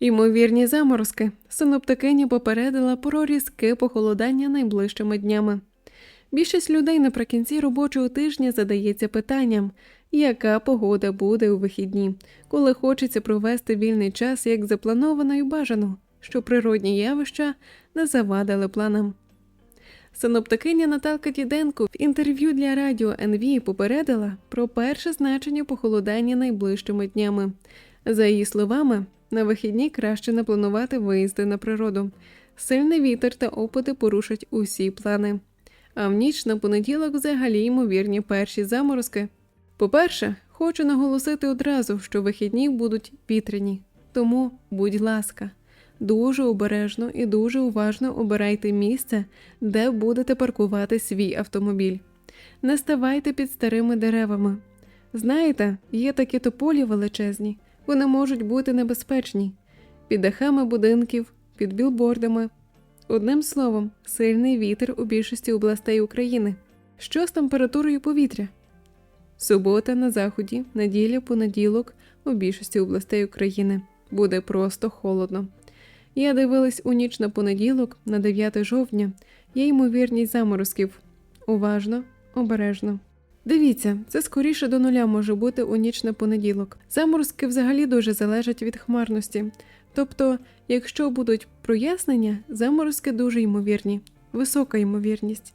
Ймовірні заморозки. Синоптикиня попередила про різке похолодання найближчими днями. Більшість людей наприкінці робочого тижня задається питанням, яка погода буде у вихідні, коли хочеться провести вільний час як заплановано і бажано, що природні явища не завадили планам. Синоптикиня Наталка Діденко в інтерв'ю для радіо НВ попередила про перше значення похолодання найближчими днями. За її словами, на вихідні краще не планувати виїзди на природу. Сильний вітер та опади порушать усі плани. А в ніч на понеділок взагалі ймовірні перші заморозки. По-перше, хочу наголосити одразу, що вихідні будуть вітряні. Тому, будь ласка, дуже обережно і дуже уважно обирайте місце, де будете паркувати свій автомобіль. Не ставайте під старими деревами. Знаєте, є такі тополі величезні, вони можуть бути небезпечні під дахами будинків, під білбордами. Одним словом, сильний вітер у більшості областей України. Що з температурою повітря? Субота на заході, неділя, понеділок у більшості областей України. Буде просто холодно. Я дивилась у ніч на понеділок, на 9 жовтня, є ймовірність заморозків. Уважно, обережно. Дивіться, це скоріше до нуля може бути у ніч на понеділок. Заморозки взагалі дуже залежать від хмарності. Тобто, якщо будуть прояснення, заморозки дуже ймовірні, висока ймовірність.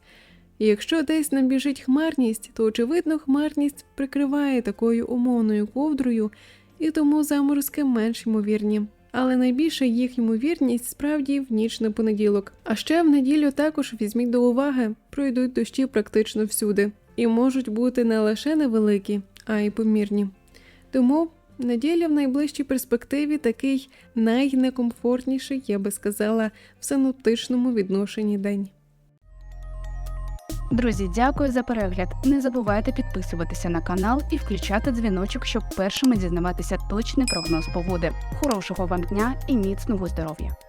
І якщо десь набіжить хмарність, то очевидно хмарність прикриває такою умовною ковдрою, і тому заморозки менш ймовірні. Але найбільша їх ймовірність справді в ніч на понеділок. А ще в неділю також візьміть до уваги, пройдуть дощі практично всюди, і можуть бути не лише невеликі, а й помірні. Тому неділя в найближчій перспективі такий найнекомфортніший, я би сказала, в синоптичному відношенні день. Друзі, дякую за перегляд. Не забувайте підписуватися на канал і включати дзвіночок, щоб першими дізнаватися точний прогноз погоди. Хорошого вам дня і міцного здоров'я!